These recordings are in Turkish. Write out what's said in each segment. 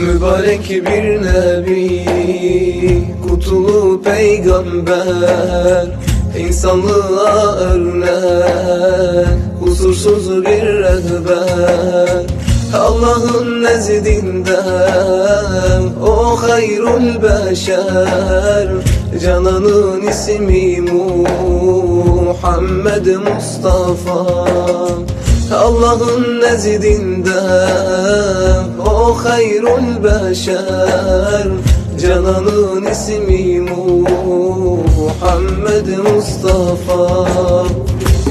Mübarek bir nebi Kutlu peygamber. İnsanlığa örnek Kusursuz bir rehber. Allah'ın nezdinden O hayrul beşer. Cananın ismi Muhammed Mustafa Allah'ın nezdinden O hayrul beşer. Cananın ismi Muhammed Mustafa.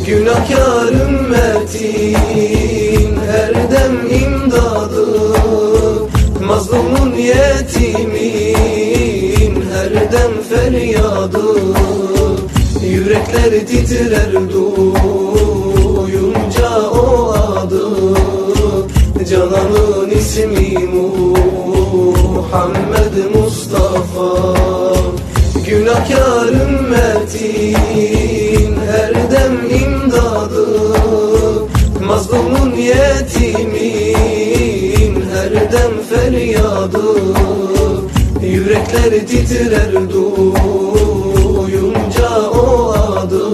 Günahkar ümmetin her dem imdadı. Mazlumun yetimin her dem feryadı. Yürekler titrer duyunca Cananın ismi Muhammed Mustafa. Günahkar ümmetin her dem imdadı. Mazlumun yetimin her dem feryadı. Yürekler titrer duyunca o adı.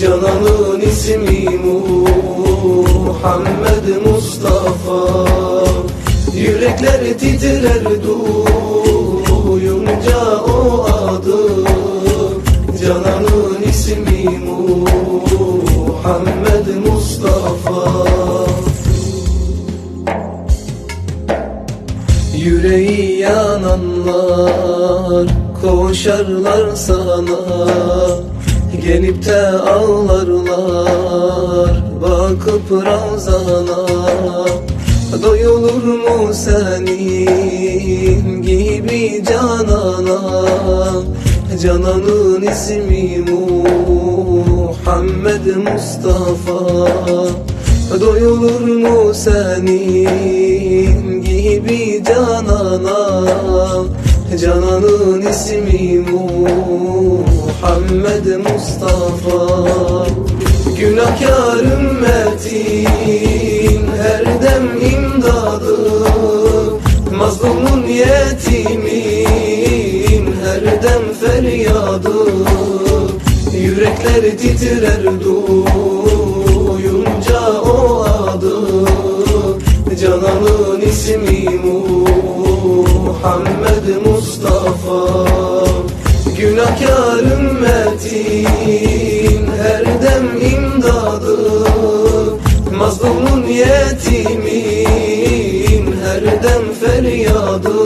Cananın ismi Muhammed Mustafa Yürekler titrer duyunca o adı. Cananın ismi Muhammed Mustafa. Yüreği yananlar koşarlar sana Gelip de ağlarlar bakıp ravzana Doyulur mu senin gibi canana Cananın ismi Muhammed Mustafa. Doyulur mu senin gibi canana Cananın ismi Muhammed Mustafa. Günahkar ümmetin her dem imdadı. Mazlumun yetimin her dem feryadı. Yürekler titrer duyunca Yetimin her dem feryadı?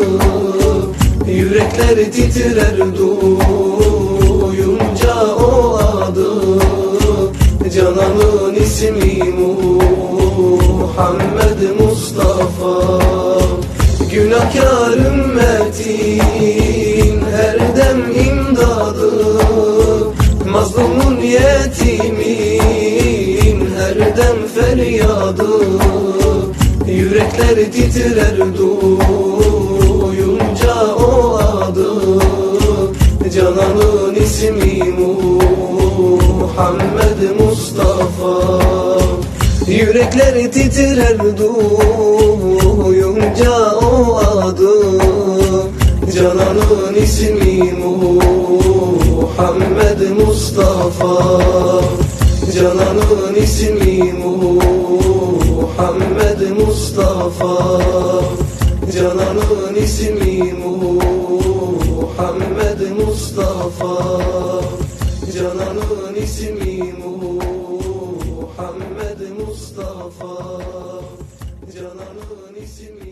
Yürekler titrer duyunca o adı. Cananın ismi Muhammed Mustafa. Günahkar ümmetin her dem imdadı. Mazlumun yetimin her dem feryadı Yürekler titrer duyunca o adı. Cananın ismi Muhammed Mustafa. Yürekler titrer duyunca o adı. Cananın ismi Muhammed Mustafa. Cananın ismi Muhammed Mustafa Cananın ismi Muhammed Mustafa. Cananın ismi Muhammed Mustafa. Cananın ismi